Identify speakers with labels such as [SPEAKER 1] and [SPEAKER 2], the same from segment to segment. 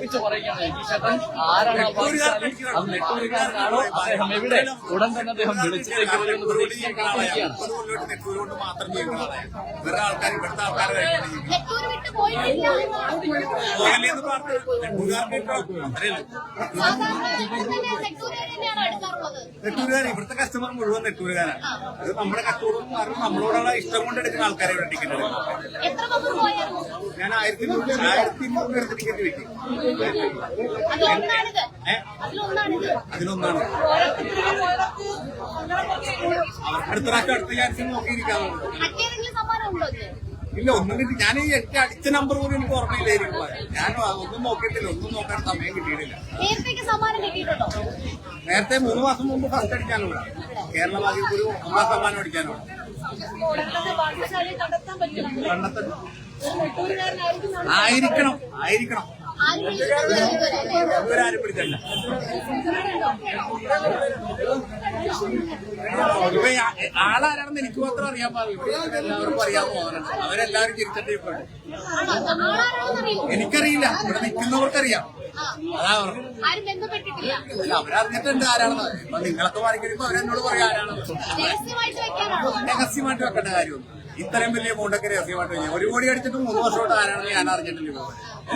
[SPEAKER 1] ഉറപ്പിച്ച് പറയുകയാണ്. രജീഷേട്ടൻ ആരാണ് ആ ഭാഗ്യശാലി അത് നെട്ടൂരുകാരനാണോ? അദ്ദേഹം എവിടെ? ഉടൻ തന്നെ അദ്ദേഹം വെളിച്ചത്തേക്ക് വരുമെന്ന് പ്രതീക്ഷിക്കാൻ കാത്തിരിക്കുകയാണ്
[SPEAKER 2] ഇവിടുത്തെ
[SPEAKER 3] നെട്ടൂരുകാർ
[SPEAKER 2] കസ്റ്റമർ മുഴുവൻ നെട്ടൂരുകാരാണ്. അത് നമ്മുടെ കച്ചവടം കാരണം നമ്മളോടുള്ള ഇഷ്ടം കൊണ്ട് എടുക്കുന്ന ആൾക്കാരെ ഇവിടെ ടിക്കറ്റ് എടുക്കുന്നത് ഞാൻ ആയിരത്തി ആയിരത്തി ഇരുന്നൂറ് ടിക്കറ്റ് വെക്കും? അതിലൊന്നാണ്. അടുത്ത പ്രാവശ്യം അടുത്ത ചാൻസ് നോക്കിയിരിക്കാറുണ്ട് ഇല്ല ഒന്നും ഞാൻ ഈ എനിക്ക് അടിച്ച നമ്പർ പോലും എനിക്ക് ഓർമ്മയില്ലായിരിക്കും ഞാൻ ഒന്നും നോക്കിയിട്ടില്ല ഒന്നും നോക്കാൻ സമയം കിട്ടിയിട്ടില്ല. നേരത്തെ മൂന്ന് മാസം മുമ്പ് ഫസ്റ്റ് അടിക്കാനുള്ള കേരള ഭാഗ്യത്തിൽ ഒരു ഒന്നാം സമ്മാനം അടിക്കാനുള്ള കണ്ടെത്ത ആയിരിക്കണം ആയിരിക്കണം. ഇവരാരും ഇപ്പൊ ആളാരാണെന്ന് എനിക്ക് മാത്രം അറിയാൻ പാടില്ല. എല്ലാവർക്കും അറിയാൻ അവരെല്ലാവരും?
[SPEAKER 3] അറിയോ?
[SPEAKER 2] എനിക്കറിയില്ല. ഇവിടെ നിൽക്കുന്നവർക്കറിയാം. അതാ അല്ല അവരറിഞ്ഞിട്ടുണ്ട് ആരാണെന്ന് ഇപ്പൊ നിങ്ങളൊക്കെ വായിക്കുമ്പോ അവരെന്നോട് പറയാം ആരാണെന്ന്.
[SPEAKER 3] രഹസ്യമായിട്ട്
[SPEAKER 2] വെക്കേണ്ട കാര്യമൊന്നും ഇത്രയും വലിയ എമൗണ്ടൊക്കെ രഹസ്യമായിട്ട് വെക്കാം ഒരു കോടി അടിച്ചിട്ട് മൂന്ന് വർഷമായിട്ട് ആരാണ് ഞാൻ അറിഞ്ഞിട്ടില്ല. ഇപ്പൊ.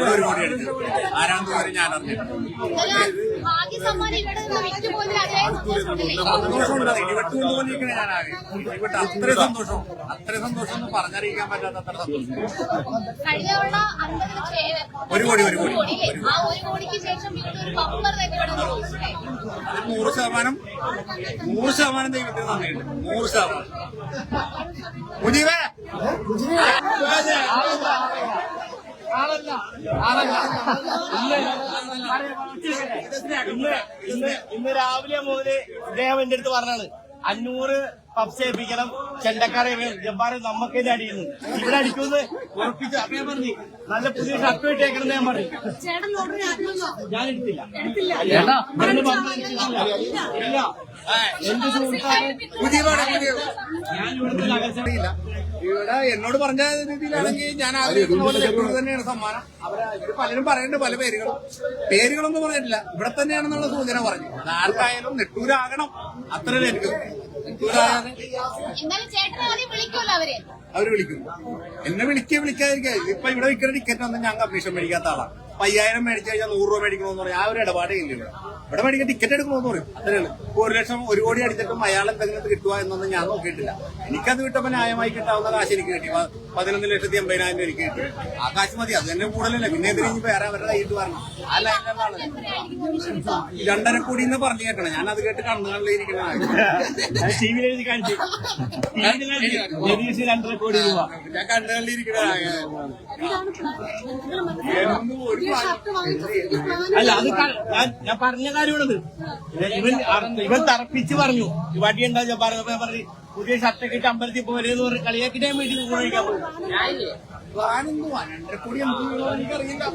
[SPEAKER 2] ഒരു കോടി അടിച്ചിട്ട് ആരാണെന്ന് വരെ ഞാൻ അറിഞ്ഞിട്ടുണ്ട് ഇടിവെട്ട് കൊണ്ടുപോയിരിക്കണ ഞാൻ ആകെ. ഇടിവെട്ട് അത്രയും സന്തോഷം. അത്രയും സന്തോഷം ഒന്നും പറഞ്ഞറിയിക്കാൻ പറ്റാത്ത അത്ര സന്തോഷം. ഒരു കോടി, ഒരു കോടി. നൂറ് ശതമാനം നൂറ് ശതമാനം ദൈവത്തിന് നന്ദിയുണ്ട്. നൂറ് ശതമാനം. മുജീബേ.
[SPEAKER 1] ആളല്ല ആളല്ല ഇന്ന് ഇന്ന് രാവിലെ മുതൽ ഇദ്ദേഹം എന്റെ അടുത്ത് പറഞ്ഞാണ് അഞ്ഞൂറ് പപ്സ് ഏൽപ്പിക്കണം. ചെണ്ടക്കാരെ ജബ്ബാരെ നമുക്ക് തന്നെ അടിയുന്നു. ഇവിടെ അടിക്കുമെന്ന് ഉറപ്പിച്ച് അപ്പൊ ഞാൻ പറഞ്ഞു നല്ല പുതിയ ഷർട്ട് ഇട്ടേക്കണം ഞാൻ പറഞ്ഞു. ഞാൻ എടുത്തില്ല. ഇല്ല. എന്റെ സുഹൃത്താണ്? ഞാൻ ഇവിടുത്തെ
[SPEAKER 2] നഗരസഭയില്ല ഇവിടെ എന്നോട് പറഞ്ഞ രീതിയിലാണെങ്കിൽ ഞാൻ ആഗ്രഹിക്കുന്ന പോലെ ലഭ്യത തന്നെയാണ് സമ്മാനം. അവരെ ഇവർ പലരും പറയുന്നുണ്ട് പല പേരുകളും. പേരുകളൊന്നും പറഞ്ഞിട്ടില്ല. ഇവിടെ തന്നെയാണെന്നുള്ള സൂചന പറഞ്ഞു. ആർക്കായാലും നെട്ടൂരാകണം. അത്ര എനിക്ക് അവർ. വിളിക്കും എന്നെ വിളിക്കുക വിളിക്കാതിരിക്കുക ഇപ്പൊ ഇവിടെ വിൽക്കുന്ന ടിക്കറ്റ് ഒന്നും ഞാൻ കമ്മീഷൻ മേടിക്കാത്ത ആളാണ് അയ്യായിരം മേടിച്ചു കഴിഞ്ഞാൽ നൂറ് രൂപ മേടിക്കണമെന്ന് പറയും. ആ ഒരു ഇടപാടേ ഇല്ല ഇവിടെ. ഇവിടെ മേടിക്കാൻ ടിക്കറ്റ് എടുക്കണമെന്ന് പറയും. അത്രയാണ് ഇപ്പൊ ഒരു ലക്ഷം ഒരു കോടി അടിച്ചിട്ടും അയാൾ എന്തെങ്കിലും കിട്ടുക എന്നൊന്നും ഞാൻ നോക്കിയിട്ടില്ല. എനിക്കത് കിട്ടുമ്പോൾ ന്യായമായി കിട്ടാവുന്ന കാശ് എനിക്ക് കിട്ടി. പതിനൊന്ന് ലക്ഷത്തി എൺപതിനായിരം രൂപ എനിക്ക് കിട്ടി. ആ കാശ് മതി. അത് തന്നെ കൂടുതലല്ലേ. പിന്നെ എന്തിനു ഇനി വേറെ അവരുടെ കയ്യിട്ട് വരണം? ആ ലൈനിലാണ് രണ്ടര കോടി എന്ന് പറഞ്ഞു കേട്ടണം ഞാൻ അത് കേട്ട് കണ്ണുകളിലിരിക്കണ
[SPEAKER 1] ടി
[SPEAKER 2] ഞാൻ കാണിച്ചു
[SPEAKER 1] അല്ല അത് ഞാൻ പറഞ്ഞ കാര്യമാണത്. ഇവൻ ഇവൻ തറപ്പിച്ച് പറഞ്ഞു. വടി ഉണ്ടാ ഞാൻ പറഞ്ഞു. ഞാൻ പറഞ്ഞു പുതിയ ഷർട്ട് കിട്ടി അമ്പലത്തിൽ പോരെന്ന് പറഞ്ഞ് കളിയാക്കിട്ടേ വേണ്ടി വീട്ടിൽ കൂടെ കഴിക്കാൻ പോകും
[SPEAKER 2] ഞാനൊന്നും രണ്ടര കോടി ചെയ്യും.